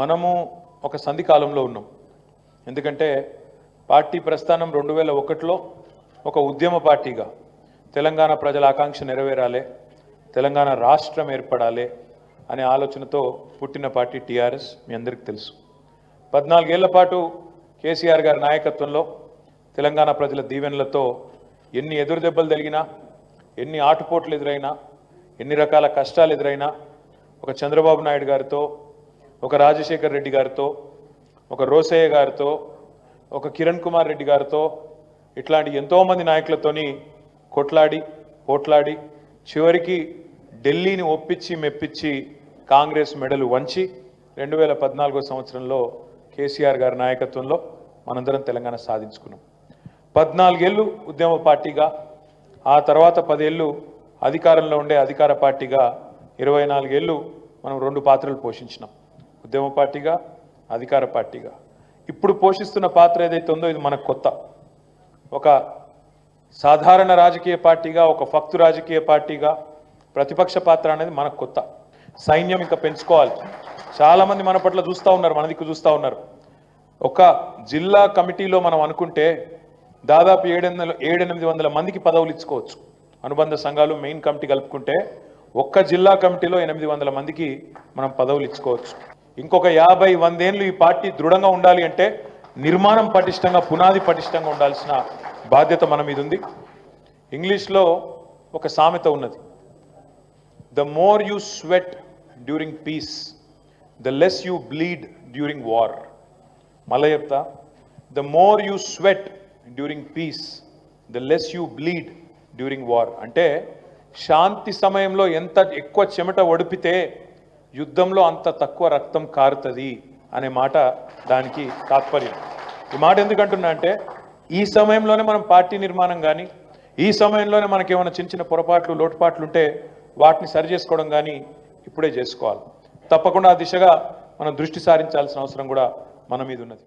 మనము ఒక సంధి కాలంలో ఉన్నాం. ఎందుకంటే పార్టీ ప్రస్థానం రెండు వేల ఒకటిలో ఒక ఉద్యమ పార్టీగా తెలంగాణ ప్రజల ఆకాంక్ష నెరవేరాలి తెలంగాణ రాష్ట్రం ఏర్పడాలి అనే ఆలోచనతో పుట్టిన పార్టీ టీఆర్ఎస్ మీ అందరికీ తెలుసు. పద్నాలుగేళ్ళ పాటు కేసీఆర్ గారి నాయకత్వంలో తెలంగాణ ప్రజల దీవెనలతో ఎన్ని ఎదురు దెబ్బలు తగిలినా ఎన్ని ఆటుపోట్లు ఎదురైనా ఎన్ని రకాల కష్టాలు ఎదురైనా ఒక చంద్రబాబు నాయుడు గారితో ఒక రాజశేఖర్ రెడ్డి గారితో ఒక రోసయ్య గారితో ఒక కిరణ్ కుమార్ రెడ్డి గారితో ఇట్లాంటి ఎంతోమంది నాయకులతోని కొట్లాడి పోట్లాడి చివరికి ఢిల్లీని ఒప్పించి మెప్పించి కాంగ్రెస్ మెడలు వంచి రెండు వేల పద్నాలుగో సంవత్సరంలో కేసీఆర్ గారి నాయకత్వంలో మనందరం తెలంగాణ సాధించుకున్నాం. పద్నాలుగేళ్ళు ఉద్యమ పార్టీగా ఆ తర్వాత పదేళ్ళు అధికారంలో ఉండే అధికార పార్టీగా ఇరవై నాలుగేళ్ళు మనం రెండు పాత్రలు పోషించినాం. ఉద్యమ పార్టీగా అధికార పార్టీగా. ఇప్పుడు పోషిస్తున్న పాత్ర ఏదైతే ఉందో ఇది మనకు కొత్త. ఒక సాధారణ రాజకీయ పార్టీగా ఒక ఫక్తు రాజకీయ పార్టీగా ప్రతిపక్ష పాత్ర అనేది మనకు కొత్త. సైన్యం ఇంకా పెంచుకోవాలి. చాలామంది మన పట్ల చూస్తూ ఉన్నారు మన దిక్కు చూస్తూ ఉన్నారు. ఒక జిల్లా కమిటీలో మనం అనుకుంటే దాదాపు ఏడెనిమిది ఏడెనిమిది వందల మందికి పదవులు ఇచ్చుకోవచ్చు. అనుబంధ సంఘాలు మెయిన్ కమిటీ కలుపుకుంటే ఒక్క జిల్లా కమిటీలో ఎనిమిది వందల మందికి మనం పదవులు ఇచ్చుకోవచ్చు. ఇంకొక యాభై వందేళ్ళు ఈ పార్టీ దృఢంగా ఉండాలి అంటే నిర్మాణం పటిష్టంగా పునాది పటిష్టంగా ఉండాల్సిన బాధ్యత మన మీద ఉంది. ఇంగ్లీష్లో ఒక సామెత ఉన్నది. The more you sweat during peace the less you bleed during war మళ్ళీ చెప్తా. The more you sweat during peace the less you bleed during war అంటే శాంతి సమయంలో ఎంత ఎక్కువ చెమట ఒడిపితే యుద్ధంలో అంత తక్కువ రక్తం కారుతుంది అనే మాట దానికి తాత్పర్యం. ఈ మాట ఎందుకంటున్నా అంటే ఈ సమయంలోనే మనం పార్టీ నిర్మాణం కానీ ఈ సమయంలోనే మనకి ఏమైనా చిన్న చిన్న పొరపాట్లు లోటుపాట్లు ఉంటే వాటిని సరి చేసుకోవడం కానీ ఇప్పుడే చేసుకోవాలి. తప్పకుండా ఆ దిశగా మనం దృష్టి సారించాల్సిన అవసరం కూడా మన మీద ఉన్నది.